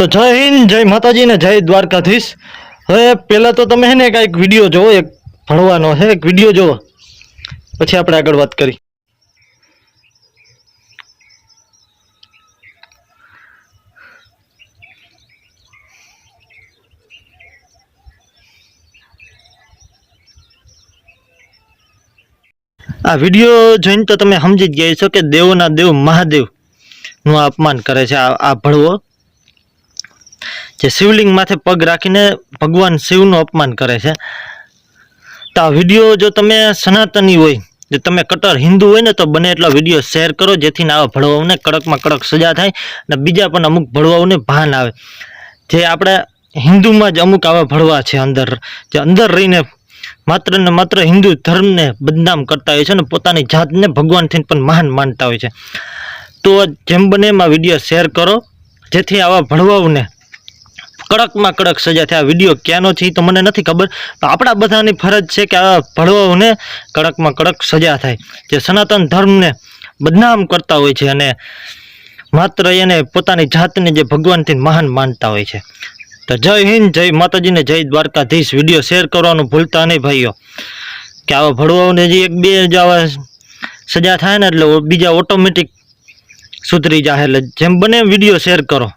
તો જય હિન્દ, જય માતાજી ને જય દ્વારકાધીશ. હવે પહેલા તો તમે હે ને કાંઈક વીડિયો જોવો, એક ભણવાનો છે એક વીડિયો જોવો. પછી આપણે આગળ વાત કરી. આ વીડિયો જોઈને તો તમે સમજી જ ગયા છો કે દેવોના દેવ મહાદેવનું અપમાન કરે છે આ ભળવો. જે શિવલિંગ માથે પગ રાખીને ભગવાન શિવનું અપમાન કરે છે. તો આ વીડિયો જો તમે સનાતની હોય, જો તમે કટર હિન્દુ હોય ને, તો બને એટલા વીડિયો શેર કરો, જેથી આવા ભળવાઓને કડકમાં કડક સજા થાય અને બીજા પણ અમુક ભળવાઓને ભાન આવે. જે આપણે હિન્દુમાં જ અમુક આવા ભળવા છે અંદર, જે અંદર રહીને માત્ર ને માત્ર હિન્દુ ધર્મને બદનામ કરતા હોય છે ને, પોતાની જાતને ભગવાનથી પણ મહાન માનતા હોય છે. તો જેમ બને એમાં વીડિયો શેર કરો, જેથી આવા ભળવાઓને કડકમાં કડક સજા થયા. વીડિયો ક્યાંનો છે તો મને નથી ખબર, પણ આપણા બધાની ફરજ છે કે આવા ભળવાઓને કડકમાં કડક સજા થાય. જે સનાતન ધર્મને બદનામ કરતા હોય છે અને માત્ર એને પોતાની જાતને જે ભગવાનથી મહાન માનતા હોય છે. તો જય હિન્દ, જય માતાજીને જય દ્વારકાધીશ. વીડિયો શેર કરવાનું ભૂલતા નહીં ભાઈઓ. કે આવા ભળવાઓને જે એક બે જ આવા સજા થાય ને એટલે બીજા ઓટોમેટિક સુધરી જાય. એટલે જેમ બને વીડિયો શેર કરો.